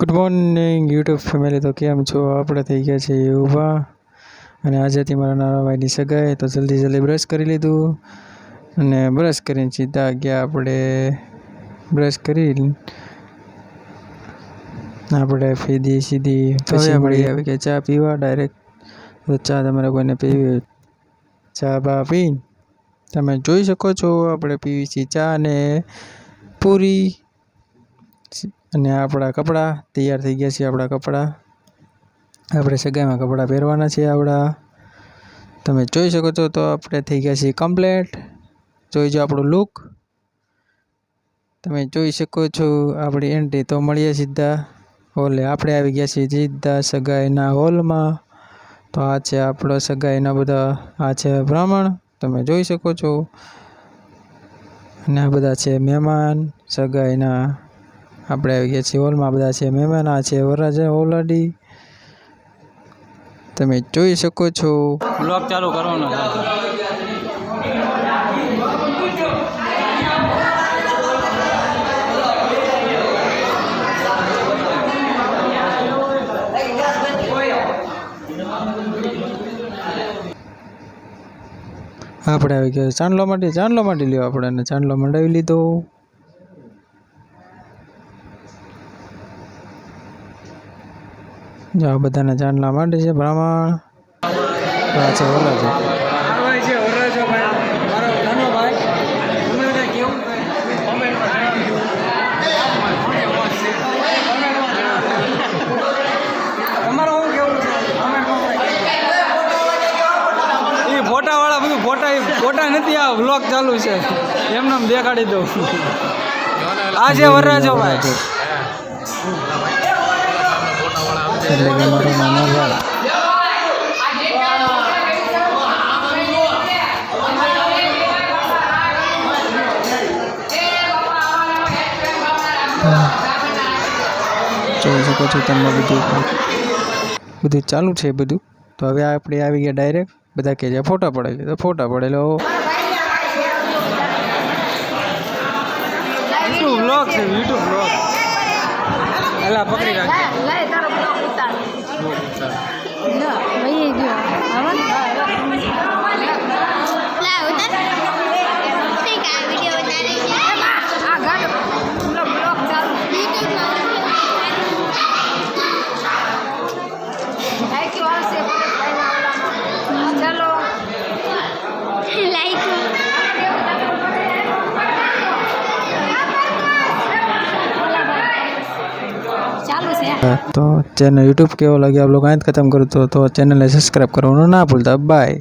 Good morning YouTube family તો કેમ છો? આપણે થઈ ગયા છે ઊભા. અને આજે હતી મારા નાના ભાઈની સગાઈ તો જલ્દી જલ્દી બ્રશ કરી લીધું. અને બ્રશ કરીને સીધા ગયા આપણે. બ્રશ કરી આપણે સીધી. સીધી પછી આપણે આવી ગયા. ચા પીવા ડાયરેક્ટ તો ચા તમારે કોઈને પીવી ચા બા પી તમે જોઈ શકો છો આપણે પીવી છીએ ચા અને પૂરી. અને આપણા કપડાં, તૈયાર થઈ ગયા છે આપણા કપડાં. આપણે સગાઈમાં કપડાં પહેરવાના છે આપણા. તમે જોઈ શકો છો તો આપણે થઈ ગયા છીએ કમ્પ્લેટ જોઈ જો આપણું લુક તમે જોઈ શકો છો આપણી એન્ટ્રી તો મળીએ સીધા. હોલે આપણે આવી ગયા છીએ સીધા સગાઈના હોલમાં. તો આ છે આપણો સગાઈના બધા, આ છે બ્રાહ્મણ તમે જોઈ શકો છો. અને આ બધા છે મહેમાન, સગાઈના આપણે આવી ગયા છીએ હોલમાં. બધા છે મહેમાન આ છે વરરાજા ઓલરેડી તમે જોઈ શકો છો. બ્લોગ ચાલુ કરવાનો આપણે આવી ગયા ચાંદલો માટે ચાંદલો માટે લ્યો આપણે અને ચાંદલો મંડાવી લીધો. જો આ બધાને ચાંદલા માટે છે બ્રાહ્મણ. આ છે તમે બધા ફોટા ફોટા નથી, આ વ્લોગ ચાલુ છે. એમને એમ દેખાડી દઉં. આ છે વરરાજો ભાઈ. એટલે કે મારો નાનો ભાઈ જોઈ શકો છો તમે બધું. બધું ચાલુ છે બધું. તો હવે આપણે આવી ગયા ડાયરેક્ટ બધા કહે છે ફોટા પડાવી તો ફોટા પડેલો. યુટ્યુબ વ્લોગ છે યુટ્યુબ વ્લોગ એલા પકડી રાખજો. તો ચેનલ યુટ્યુબ કેવો લાગ્યો? આપ લોકો અહીં ખતમ કરું તો ચેનલને સબસ્ક્રાઈબ કરવાનું ના ભૂલતા. બાય